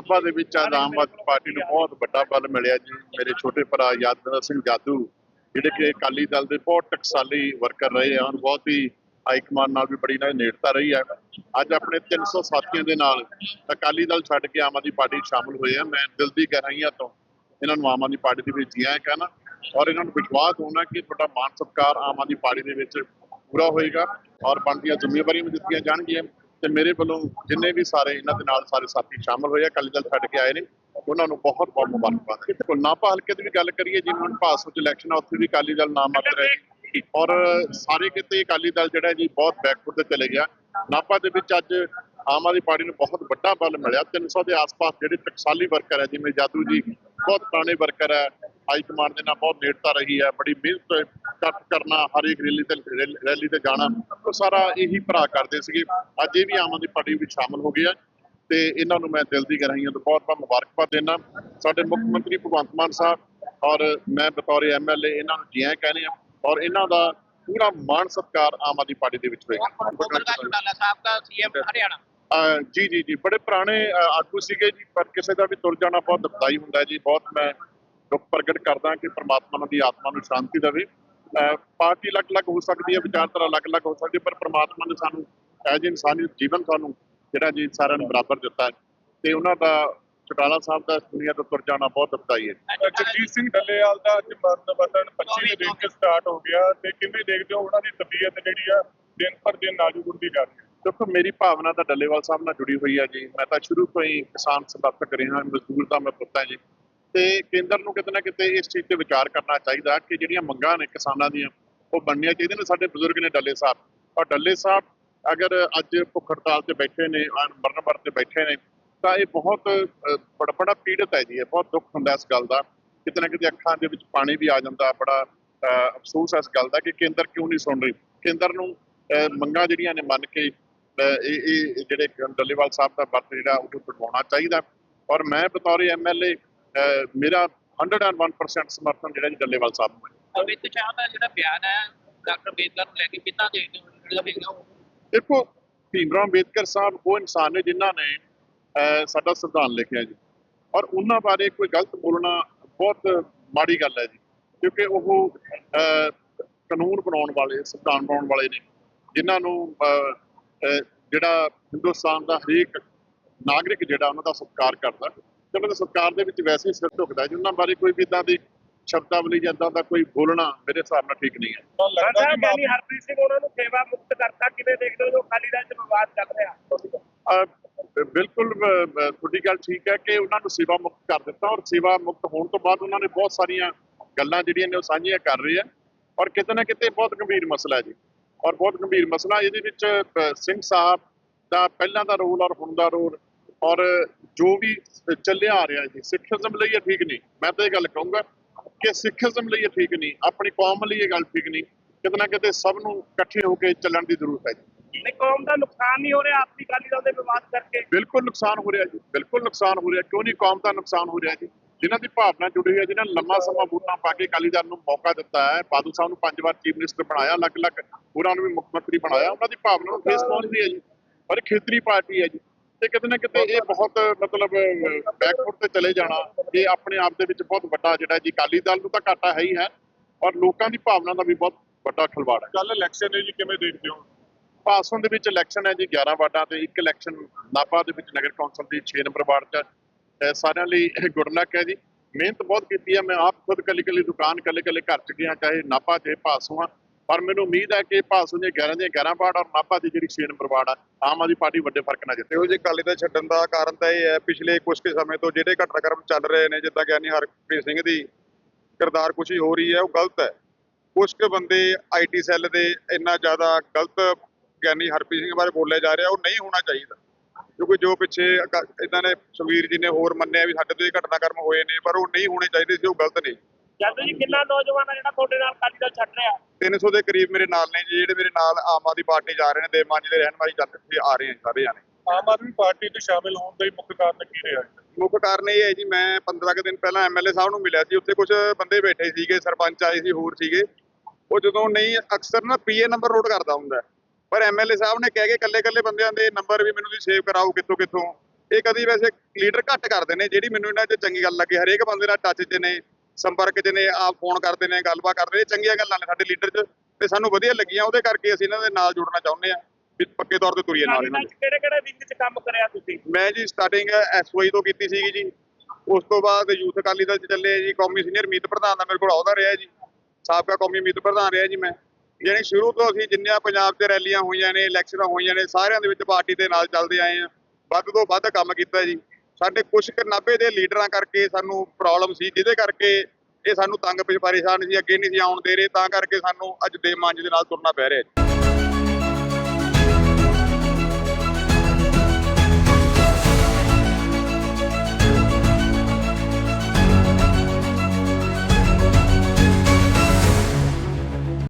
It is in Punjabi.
ਨਾਭਾ ਦੇ ਵਿੱਚ ਅੱਜ ਆਮ ਆਦਮੀ ਪਾਰਟੀ ਨੂੰ ਬਹੁਤ ਵੱਡਾ ਬਲ ਮਿਲਿਆ ਜੀ। ਮੇਰੇ ਛੋਟੇ ਭਰਾ ਯਾਦਵਿੰਦਰ ਸਿੰਘ ਜਾਦੂ, ਜਿਹੜੇ ਕਿ ਅਕਾਲੀ ਦਲ ਦੇ ਬਹੁਤ ਟਕਸਾਲੀ ਵਰਕਰ ਰਹੇ ਹਨ ਬਹੁਤ ਹੀ ਹਾਈਕਮਾਨ ਨਾਲ ਵੀ ਬੜੀ ਨਾਲ ਨੇੜਤਾ ਰਹੀ ਹੈ ਅੱਜ ਆਪਣੇ 300 ਸਾਥੀਆਂ ਦੇ ਨਾਲ ਅਕਾਲੀ ਦਲ ਛੱਡ ਕੇ ਆਮ ਆਦਮੀ ਪਾਰਟੀ 'ਚ ਸ਼ਾਮਲ ਹੋਏ ਆ। ਮੈਂ ਦਿਲ ਦੀ ਗਹਿਰਾਈਆਂ ਤੋਂ ਇਹਨਾਂ ਨੂੰ ਆਮ ਆਦਮੀ ਪਾਰਟੀ ਦੇ ਵਿੱਚ ਜੀਆਂ ਕਹਿਣਾ ਔਰ ਇਹਨਾਂ ਨੂੰ ਵਿਸ਼ਵਾਸ ਹੋਣਾ ਕਿ ਤੁਹਾਡਾ ਮਾਨ ਸਤਿਕਾਰ ਆਮ ਆਦਮੀ ਪਾਰਟੀ ਦੇ ਵਿੱਚ ਪੂਰਾ ਹੋਏਗਾ, ਔਰ ਬਣਦੀਆਂ ਜ਼ਿੰਮੇਵਾਰੀਆਂ ਵੀ ਦਿੱਤੀਆਂ ਜਾਣਗੀਆਂ। ਤੇ ਮੇਰੇ ਵੱਲੋਂ ਜਿੰਨੇ ਵੀ ਸਾਰੇ ਇਹਨਾਂ ਦੇ ਨਾਲ ਸਾਰੇ ਸਾਥੀ ਸ਼ਾਮਲ ਹੋਏ ਆ, ਅਕਾਲੀ ਦਲ ਛੱਡ ਕੇ ਆਏ ਨੇ, ਉਹਨਾਂ ਨੂੰ ਬਹੁਤ ਬਹੁਤ ਮੁਬਾਰਕਬਾਦ ਬਿਲਕੁਲ ਨਾਭਾ ਹਲਕੇ ਦੀ ਵੀ ਗੱਲ ਕਰੀਏ, ਜਿਵੇਂ ਹੁਣ ਭਾਸੋ ਚ ਇਲੈਕਸ਼ਨ ਆ, ਉੱਥੇ ਵੀ ਅਕਾਲੀ ਦਲ ਨਾਮ ਮਾਤਰ ਹੈ ਔਰ ਸਾਰੇ ਕਿਤੇ ਅਕਾਲੀ ਦਲ ਜਿਹੜਾ ਜੀ ਬਹੁਤ ਬੈਕਵਰਡ ਤੇ ਚਲੇ ਗਿਆ। ਨਾਭਾ ਦੇ ਵਿੱਚ ਅੱਜ ਆਮ ਆਦਮੀ ਪਾਰਟੀ ਨੂੰ ਬਹੁਤ ਵੱਡਾ ਬਲ ਮਿਲਿਆ। 300 ਦੇ ਆਸ-ਪਾਸ ਜਿਹੜੇ ਟਕਸਾਲੀ ਵਰਕਰ ਹੈ, ਜਿਵੇਂ ਜਾਦੂ ਜੀ, ਬਹੁਤ ਪੁਰਾਣੇ ਵਰਕਰ ਹੈ ਹਾਈ ਕਮਾਂਡ ਦੇ ਨਾਲ ਬਹੁਤ ਨੇੜਤਾ ਰਹੀ ਹੈ ਬੜੀ ਮਿਹਨਤ ਕੱਟ ਕਰਨਾ ਹਰ ਇੱਕ ਰੈਲੀ ਤੇ ਰੈਲੀ ਤੇ ਜਾਣਾ ਉਹ ਸਾਰਾ ਇਹੀ ਭਰਾ ਕਰਦੇ ਸੀਗੇ। ਅੱਜ ਇਹ ਵੀ ਆਮ ਆਦਮੀ ਪਾਰਟੀ ਵਿੱਚ ਸ਼ਾਮਲ ਹੋ ਗਏ ਤੇ ਇਹਨਾਂ ਨੂੰ ਮੈਂ ਦਿਲ ਦੀ ਗਹਿਰਾਈਆਂ ਤੋਂ ਬਹੁਤ ਬਹੁਤ ਮੁਬਾਰਕਬਾਦ ਦੇਣਾ ਸਾਡੇ ਮੁੱਖ ਮੰਤਰੀ ਭਗਵੰਤ ਮਾਨ ਸਾਹਿਬ ਔਰ ਮੈਂ ਬਤੌਰ ਐਮਐਲਏ ਇਹਨਾਂ ਨੂੰ ਜੀਆਂ ਕਹਿੰਦੇ ਆ ਔਰ ਇਹਨਾਂ ਦਾ ਪੂਰਾ ਮਾਣ ਸਤਕਾਰ ਆਮ ਆਦਮੀ ਪਾਰਟੀ ਦੇ ਵਿੱਚ ਹੋਏਗਾ। ਜੀ ਜੀ ਜੀ ਬੜੇ ਪੁਰਾਣੇ ਆਗੂ ਸੀਗੇ ਜੀ ਪਰ ਕਿਸੇ ਦਾ ਵੀ ਤੁਰ ਜਾਣਾ ਬਹੁਤ ਦੁਖਦਾਈ ਹੁੰਦਾ ਜੀ ਬਹੁਤ ਮੈਂ ਦੁੱਖ ਪ੍ਰਗਟ ਕਰਦਾ ਕਿ ਪ੍ਰਮਾਤਮਾ ਦੀ ਆਤਮਾ ਨੂੰ ਸ਼ਾਂਤੀ ਦੇਵੇ। ਪਾਰਟੀ ਅਲੱਗ-ਅਲੱਗ ਹੋ ਸਕਦੀ ਹੈ ਵਿਚਾਰਧਾਰਾ ਅਲੱਗ-ਅਲੱਗ ਹੋ ਸਕਦੀ ਹੈ ਪਰ ਪ੍ਰਮਾਤਮਾ ਨੇ ਸਾਨੂੰ ਐਜ ਇਨਸਾਨੀ ਜੀਵਨ ਸਾਨੂੰ ਜਿਹੜਾ ਜੀ ਸਾਰਿਆਂ ਨੂੰ ਬਰਾਬਰ ਦਿੱਤਾ ਹੈ। ਤੇ ਉਹਨਾਂ ਦਾ ਚਟਾਲਾ ਸਾਹਿਬ ਦਾ ਦੁਨੀਆ ਤੋਂ ਤੁਰ ਜਾਣਾ ਬਹੁਤ ਦੁਖਦਾਈ ਹੈ ਜਗਜੀਤ ਸਿੰਘ ਡੱਲੇਵਾਲ ਦਾ ਅੱਜ ਮਰਨ ਵਤਨ 25 ਦੇ ਤੇ ਸਟਾਰਟ ਹੋ ਗਿਆ ਤੇ ਕਿਵੇਂ ਦੇਖਦੇ ਹੋ ਉਹਨਾਂ ਦੀ ਤਬੀਅਤ ਜਿਹੜੀ ਆ ਦਿਨ ਪਰ ਦਿਨ ਨਾਜ਼ੁਕ ਹੁੰਦੀ ਜਾ ਰਹੀ ਹੈ? ਦੇਖੋ ਮੇਰੀ ਭਾਵਨਾ ਤਾਂ ਡੱਲੇਵਾਲ ਸਾਹਿਬ ਨਾਲ ਜੁੜੀ ਹੋਈ ਹੈ ਜੀ। ਮੈਂ ਤਾਂ ਸ਼ੁਰੂ ਤੋਂ ਹੀ ਕਿਸਾਨ ਸਮਰਥਕ ਰਿਹਾ ਮਜ਼ਦੂਰ ਦਾ ਮੈਂ ਪੁੱਤ ਹਾਂ ਜੀ। ਤੇ ਕੇਂਦਰ ਨੂੰ ਕਿਤੇ ਨਾ ਕਿਤੇ ਇਸ ਚੀਜ਼ ਤੇ ਵਿਚਾਰ ਕਰਨਾ ਚਾਹੀਦਾ ਕਿ ਜਿਹੜੀਆਂ ਮੰਗਾਂ ਨੇ ਕਿਸਾਨਾਂ ਦੀਆਂ ਉਹ ਬਣਨੀਆਂ ਚਾਹੀਦੀਆਂ ਨੇ। ਸਾਡੇ ਬਜ਼ੁਰਗ ਨੇ ਡੱਲੇ ਸਾਹਿਬ। ਔਰ ਡੱਲੇ ਸਾਹਿਬ ਅਗਰ ਅੱਜ ਭੁੱਖ ਹੜਤਾਲ ਤੇ ਬੈਠੇ ਨੇ ਅਨ ਮਰਨ ਵਰਤ ਤੇ ਬੈਠੇ ਨੇ ਤਾਂ ਇਹ ਬਹੁਤ ਅ, ਬੜਾ ਬੜਾ ਪੀੜਤ ਹੈ ਜੀ। ਇਹ ਬਹੁਤ ਦੁੱਖ ਹੁੰਦਾ ਇਸ ਗੱਲ ਦਾ। ਕਿਤੇ ਨਾ ਕਿਤੇ ਅੱਖਾਂ ਦੇ ਵਿੱਚ ਪਾਣੀ ਵੀ ਆ ਜਾਂਦਾ। ਬੜਾ ਅਫਸੋਸ ਹੈ ਇਸ ਗੱਲ ਦਾ ਕਿ ਕੇਂਦਰ ਕਿਉਂ ਨਹੀਂ ਸੁਣ ਰਹੀ। ਕੇਂਦਰ ਨੂੰ ਮੰਗਾਂ ਜਿਹੜੀਆਂ ਨੇ ਮੰਨ ਕੇ ਇਹ ਇਹ ਜਿਹੜੇ ਡੱਲੇਵਾਲ ਸਾਹਿਬ ਦਾ ਵਰਤ ਜਿਹੜਾ ਉਹ ਬਣਵਾਉਣਾ ਚਾਹੀਦਾ। ਔਰ ਮੈਂ ਬਤੌਰ ਐਮਐਲਏ ਮੇਰਾ 101% ਸਮਰਥਨ ਜਿਹੜਾ ਜੀ ਡੱਲੇਵਾਲ ਸਾਹਿਬ ਨੂੰ ਹੈ। ਅਮਿਤ ਸ਼ਾਹ ਦਾ ਜਿਹੜਾ ਬਿਆਨ ਹੈ ਡਾਕਟਰ ਬੇਦਲ ਨੂੰ ਲੈ ਕੇ ਕਿੰਨਾ ਦੇਖਦੇ ਹੋ ਜਿਹੜਾ ਹੈਗਾ ਉਹ? ਦੇਖੋ ਭੀਮਰਾਓ ਅੰਬੇਦਕਰ ਸਾਹਿਬ ਉਹ ਇਨਸਾਨ ਨੇ ਜਿਨ੍ਹਾਂ ਨੇ ਸਾਡਾ ਸੰਵਿਧਾਨ ਲਿਖਿਆ ਜੀ। ਔਰ ਉਹਨਾਂ ਬਾਰੇ ਕੋਈ ਗਲਤ ਬੋਲਣਾ ਬਹੁਤ ਮਾੜੀ ਗੱਲ ਹੈ ਜੀ ਕਿਉਂਕਿ ਉਹ ਕਾਨੂੰਨ ਬਣਾਉਣ ਵਾਲੇ ਸੰਵਿਧਾਨ ਬਣਾਉਣ ਵਾਲੇ ਨੇ ਜਿਨ੍ਹਾਂ ਨੂੰ ਜਿਹੜਾ ਹਿੰਦੁਸਤਾਨ ਦਾ ਹਰੇਕ ਨਾਗਰਿਕ ਜਿਹੜਾ ਉਹਨਾਂ ਦਾ ਸਤਿਕਾਰ ਕਰਦਾ। ਤੇ ਉਹਨਾਂ ਦੇ ਵਿੱਚ ਵੈਸੇ ਹੀ ਸਿਰ ਝੁਕਦਾ ਜੀ। ਉਹਨਾਂ ਬਾਰੇ ਕੋਈ ਵੀ ਇਦਾਂ ਦੀ ਸ਼ਬਦਾਵਲੀ ਜਾਂ ਏਦਾਂ ਦਾ ਕੋਈ ਬੋਲਣਾ ਮੇਰੇ ਹਿਸਾਬ ਨਾਲ ਠੀਕ ਨਹੀਂ ਹੈ। ਤਾਂ ਲੱਗਦਾ ਕਿ ਗਿਆਨੀ ਹਰਪ੍ਰੀਤ ਸਿੰਘ ਉਹਨਾਂ ਨੂੰ ਸੇਵਾ ਮੁਕਤ ਕਰਤਾ। ਕਿਵੇਂ ਦੇਖਦੇ ਹੋ ਜੋ ਅਕਾਲੀ ਦਲ ਚ ਵਿਵਾਦ ਚੱਲ ਰਿਹਾ? ਅਹ ਬਿਲਕੁਲ ਤੁਹਾਡੀ ਗੱਲ ਠੀਕ ਹੈ ਕਿ ਉਹਨਾਂ ਨੂੰ ਸੇਵਾ ਮੁਕਤ ਕਰ ਦਿੱਤਾ ਔਰ ਸੇਵਾ ਮੁਕਤ ਹੋਣ ਤੋਂ ਬਾਅਦ ਉਹਨਾਂ ਨੇ ਬਹੁਤ ਸਾਰੀਆਂ ਗੱਲਾਂ ਜਿਹੜੀਆਂ ਨੇ ਉਹ ਸਾਂਝੀਆਂ ਕਰ ਰਹੇ ਆ ਔਰ ਕਿਤੇ ਨਾ ਕਿਤੇ ਬਹੁਤ ਗੰਭੀਰ ਮਸਲਾ ਹੈ ਜੀ। ਔਰ ਬਹੁਤ ਗੰਭੀਰ ਮਸਲਾ ਇਹਦੇ ਵਿੱਚ ਸਿੰਘ ਸਾਹਿਬ ਦਾ ਪਹਿਲਾਂ ਦਾ ਰੋਲ ਔਰ ਹੁਣ ਦਾ ਰੋਲ ਔਰ ਜੋ ਵੀ ਚੱਲਿਆ ਆ ਰਿਹਾ ਜੀ ਸਿੱਖੀਜ਼ਮ ਲਈ ਇਹ ਠੀਕ ਨਹੀਂ। ਮੈਂ ਤਾਂ ਇਹ ਗੱਲ ਕਹੂੰਗਾ ਕਿ ਸਿੱਖੀਜ਼ਮ ਲਈ ਇਹ ਠੀਕ ਨਹੀਂ ਆਪਣੀ ਕੌਮ ਲਈ ਇਹ ਗੱਲ ਠੀਕ ਨਹੀਂ। ਕਿਤੇ ਨਾ ਕਿਤੇ ਸਭ ਨੂੰ ਇਕੱਠੇ ਹੋ ਕੇ ਚੱਲਣ ਦੀ ਜ਼ਰੂਰਤ ਹੈ ਜੀ। ਨਹੀਂ ਕੌਮ ਦਾ ਨੁਕਸਾਨ ਨਹੀਂ ਹੋ ਰਿਹਾ ਆਪਸੀ ਅਕਾਲੀ ਦਲ ਦੇ ਵਿਵਾਦ ਕਰਕੇ। ਬਿਲਕੁਲ ਨੁਕਸਾਨ ਹੋ ਰਿਹਾ ਜੀ ਬਿਲਕੁਲ ਨੁਕਸਾਨ ਹੋ ਰਿਹਾ। ਕਿਉਂ ਨਹੀਂ ਕੌਮ ਦਾ ਨੁਕਸਾਨ ਹੋ ਰਿਹਾ ਜੀ? ਜਿਨ੍ਹਾਂ ਦੀ ਭਾਵਨਾ ਜੁੜੀ ਹੋਈ ਹੈ ਜਿਨ੍ਹਾਂ ਨੇ ਲੰਮਾ ਸਮਾਂ ਵੋਟਾਂ ਪਾ ਕੇ ਅਕਾਲੀ ਦਲ ਨੂੰ ਮੌਕਾ ਦਿੱਤਾ ਹੈ ਬਾਦਲ ਸਾਹਿਬ ਨੂੰ ਪੰਜ ਵਾਰ ਚੀਫ ਮਿਨਿਸਟਰ ਬਣਾਇਆ ਅਲੱਗ-ਅਲੱਗ ਹੋਰਾਂ ਨੂੰ ਵੀ ਮੁੱਖ ਮੰਤਰੀ ਬਣਾਇਆ ਉਹਨਾਂ ਦੀ ਭਾਵਨਾ ਨੂੰ ਠੇਸ ਪਹੁੰਚਦੀ ਹੈ ਜੀ। ਪਰ ਖੇਤਰੀ ਪਾਰਟੀ ਹੈ ਜੀ। ਤੇ ਕਿਤੇ ਨਾ ਕਿਤੇ ਇਹ ਬਹੁਤ ਮਤਲਬ ਬੈਕਫੁੱਟ ਤੇ ਚਲੇ ਜਾਣਾ ਇਹ ਆਪਣੇ ਆਪ ਦੇ ਵਿੱਚ ਬਹੁਤ ਵੱਡਾ ਜਿਹੜਾ ਜੀ ਅਕਾਲੀ ਦਲ ਨੂੰ ਤਾਂ ਘਾਟਾ ਹੈ ਹੀ ਹੈ ਔਰ ਲੋਕਾਂ ਦੀ ਭਾਵਨਾ ਦਾ ਵੀ ਬਹੁਤ ਵੱਡਾ ਖਿਲਵਾੜ ਹੈ। ਕੱਲ ਇਲੈਕਸ਼ਨ ਹੈ ਜੀ ਕਿਵੇਂ ਦੇਖਦੇ ਹੋ? ਪਾਸੋਂ ਦੇ ਵਿੱਚ ਇਲੈਕਸ਼ਨ ਹੈ ਜੀ 11 ਵਾਰਡਾਂ ਤੇ ਇੱਕ ਇਲੈਕਸ਼ਨ ਨਾਭਾ ਦੇ ਵਿੱਚ ਨਗਰ ਕੌਂਸਲ ਦੀ 6 ਨੰਬਰ ਵਾਰਡ 'ਚ ਸਾਰਿਆਂ ਲਈ ਗੁੱਡ ਲੱਕ ਹੈ ਜੀ। ਮਿਹਨਤ ਬਹੁਤ ਕੀਤੀ ਹੈ ਮੈਂ ਆਪ ਖੁਦ ਕੱਲੀ ਕੱਲੀ ਦੁਕਾਨ ਕੱਲੇ ਕੱਲੇ ਘਰ 'ਚ ਗਿਆ ਚਾਹੇ ਨਾਭਾ ਤੇ ਪਾਸੋਂ ਆ ਪਰ ਮੈਨੂੰ ਉਮੀਦ ਹੈ ਕਿ ਪਾਸੋਂ ਦੇ 11 ਦੀਆਂ 11 ਵਾਰਡ ਔਰ ਨਾਭਾ ਦੀ ਜਿਹੜੀ 6 ਨੰਬਰ ਵਾਰਡ ਆ, ਆਮ ਆਦਮੀ ਪਾਰਟੀ ਵੱਡੇ ਫ਼ਰਕ ਨਾਲ ਜਿੱਤੇ। ਇਹੋ ਜਿਹੇ ਕਾਲੀ ਦਾ ਛੱਡਣ ਦਾ ਕਾਰਨ ਤਾਂ ਇਹ ਹੈ, ਪਿਛਲੇ ਕੁਝ ਕੁ ਸਮੇਂ ਤੋਂ ਜਿਹੜੇ ਘਟਨਾਕ੍ਰਮ ਚੱਲ ਰਹੇ ਨੇ, ਜਿੱਦਾਂ ਗਿਆਨੀ ਹਰਪ੍ਰੀਤ ਸਿੰਘ ਦੀ ਕਿਰਦਾਰ ਕੁਸ਼ੀ ਹੋ ਰਹੀ ਹੈ, ਉਹ ਗਲਤ ਹੈ। ਕੁਝ ਕੁ ਬੰਦੇ ਆਈਟੀ ਸੈੱਲ ਦੇ ਇੰਨਾ ਜ਼ਿਆਦਾ ਗਲਤ ਗਿਆਨੀ ਹਰਪ੍ਰੀਤ ਸਿੰਘ ਬਾਰੇ ਬੋਲਿਆ ਜਾ ਰਿਹਾ, ਉਹ ਨਹੀਂ ਹੋਣਾ ਚਾਹੀਦਾ। ਕਿਉਂਕਿ ਜੋ ਪਿੱਛੇ ਇਦਾਂ ਨੇ ਸੁਖਵੀਰ ਜੀ ਨੇ ਹੋਰ ਮੰਨਿਆ ਵੀ ਸਾਡੇ ਤੋਂ ਇਹ ਘਟਨਾਕ੍ਰਮ ਹੋਏ ਨੇ, ਪਰ ਉਹ ਨਹੀਂ ਹੋਣੇ ਚਾਹੀਦੇ ਸੀ, ਉਹ ਗਲਤ ਨੇ। ਜਦ ਜੀ ਕਿੰਨਾ ਨੌਜਵਾਨ ਆ ਜਿਹੜਾ ਤੁਹਾਡੇ ਨਾਲ ਅਕਾਲੀ ਦਲ ਛੱਡ ਰਿਹਾ? 300 ਦੇ ਕਰੀਬ ਮੇਰੇ ਨਾਲ ਨੇ ਜੀ ਜਿਹੜੇ ਮੇਰੇ ਨਾਲ ਆਮ ਆਦਮੀ ਪਾਰਟੀ ਜਾ ਰਹੇ ਨੇ ਦੇਮਾਨ ਦੇ ਰਹਿਣ ਵਾਲੀ ਜੱਟ ਇੱਥੇ ਆ ਰਹੇ ਨੇ ਸਾਰੇ ਜਾਣੇ। ਆਮ ਆਦਮੀ ਪਾਰਟੀ 'ਚ ਸ਼ਾਮਿਲ ਹੋਣ ਦਾ ਹੀ ਮੁੱਖ ਕਾਰਨ ਕੀ ਰਿਹਾ ਹੈ ਮੁੱਖ ਕਾਰਨ ਇਹ ਹੈ ਜੀ ਮੈਂ 15 ਕੁ ਦਿਨ ਪਹਿਲਾਂ ਐਮਐਲਏ ਸਾਹਿਬ ਨੂੰ ਮਿਲਿਆ ਸੀ ਉੱਥੇ ਕੁਝ ਬੰਦੇ ਬੈਠੇ ਸੀਗੇ ਸਰਪੰਚ ਆਏ ਸੀ ਹੋਰ ਸੀਗੇ। ਉਹ ਜਦੋਂ ਨਹੀਂ ਅਕਸਰ ਨਾ ਪੀਏ ਨੰਬਰ ਨੋਟ ਕਰਦਾ ਹੁੰਦਾ। ਪਰ ਐਮਐਲਏ ਸਾਹਿਬ ਨੇ ਕਹਿ ਕੇ ਕੱਲੇ ਕੱਲੇ ਬੰਦਿਆਂ ਦੇ ਨੰਬਰ ਵੀ ਮੈਨੂੰ ਤੁਸੀਂ ਸੇਵ ਕਰਾਓ ਕਿੱਥੋਂ ਕਿੱਥੋਂ ਇਹ ਕਦੀ ਵੈਸੇ ਲੀਡਰ ਘੱਟ ਕਰਦੇ ਨੇ ਜਿਹੜੀ ਮੈਨੂੰ ਇਹਨਾਂ 'ਚ ਚੰਗੀ ਗੱਲ ਲੱਗੀ ਹਰੇਕ ਬੰਦੇ ਨਾਲ ਟੱਚ 'ਚ ਨੇ। ਸੰਪਰਕ 'ਚ ਨੇ ਆ ਫੋਨ ਕਰਦੇ ਨੇ ਗੱਲਬਾਤ ਕਰਦੇ ਨੇ ਚੰਗੀਆਂ ਗੱਲਾਂ ਨੇ ਸਾਡੇ ਲੀਡਰ 'ਚ ਤੇ ਸਾਨੂੰ ਵਧੀਆ ਲੱਗੀਆਂ ਉਹਦੇ ਕਰਕੇ ਅਸੀਂ ਇਹਨਾਂ ਦੇ ਨਾਲ ਜੁੜਨਾ ਚਾਹੁੰਦੇ ਆ ਵੀ ਪੱਕੇ ਤੌਰ ਤੇ ਤੁਰੀਏ ਨਾਲ ਇਹਨਾਂ ਦੇ ਕਿਹੜੇ ਕਿਹੜੇ ਵਿੰਗ ਚ ਕੰਮ ਕਰਿਆ ਤੁਸੀਂ? ਮੈਂ ਜੀ ਸਟਾਰਟਿੰਗ ਐਸਵਾਈ ਤੋਂ ਕੀਤੀ ਸੀਗੀ ਜੀ ਉਸ ਤੋਂ ਬਾਅਦ ਯੂਥ ਅਕਾਲੀ ਦਲ ਚ ਚੱਲੇ ਜੀ ਕੌਮੀ ਸੀਨੀਅਰ ਮੀਤ ਪ੍ਰਧਾਨ ਦਾ ਮੇਰੇ ਕੋਲ ਅਹੁਦਾ ਰਿਹਾ ਜੀ ਸਾਬਕਾ ਕੌਮੀ ਮੀਤ ਪ੍ਰਧਾਨ ਰਿਹਾ ਜੀ ਮੈਂ ਯਾਨੀ ਸ਼ੁਰੂ ਤੋਂ ਅਸੀਂ ਜਿੰਨੀਆਂ ਪੰਜਾਬ 'ਚ ਰੈਲੀਆਂ ਹੋਈਆਂ ਨੇ ਇਲੈਕਸ਼ਨਾਂ ਹੋਈਆਂ ਨੇ ਸਾਰਿਆਂ ਦੇ ਵਿੱਚ ਪਾਰਟੀ ਦੇ ਨਾਲ ਚੱਲਦੇ ਆਏ ਆ ਵੱਧ ਤੋਂ ਵੱਧ ਕੰਮ ਕੀਤਾ ਜੀ। ਸਾਡੇ ਕੁਝ ਕੁ ਨਾਭੇ ਦੇ ਲੀਡਰਾਂ ਕਰਕੇ ਸਾਨੂੰ ਪ੍ਰੋਬਲਮ ਸੀ, ਜਿਹਦੇ ਕਰਕੇ ਇਹ ਸਾਨੂੰ ਤੰਗ ਪਰੇਸ਼ਾਨ ਸੀ, ਅੱਗੇ ਨਹੀਂ ਸੀ ਆਉਣ ਦੇ ਰਹੇ, ਤਾਂ ਕਰਕੇ ਸਾਨੂੰ ਅੱਜ ਦੇ ਮੰਜ ਦੇ ਨਾਲ ਤੁਰਨਾ ਪੈ ਰਿਹਾ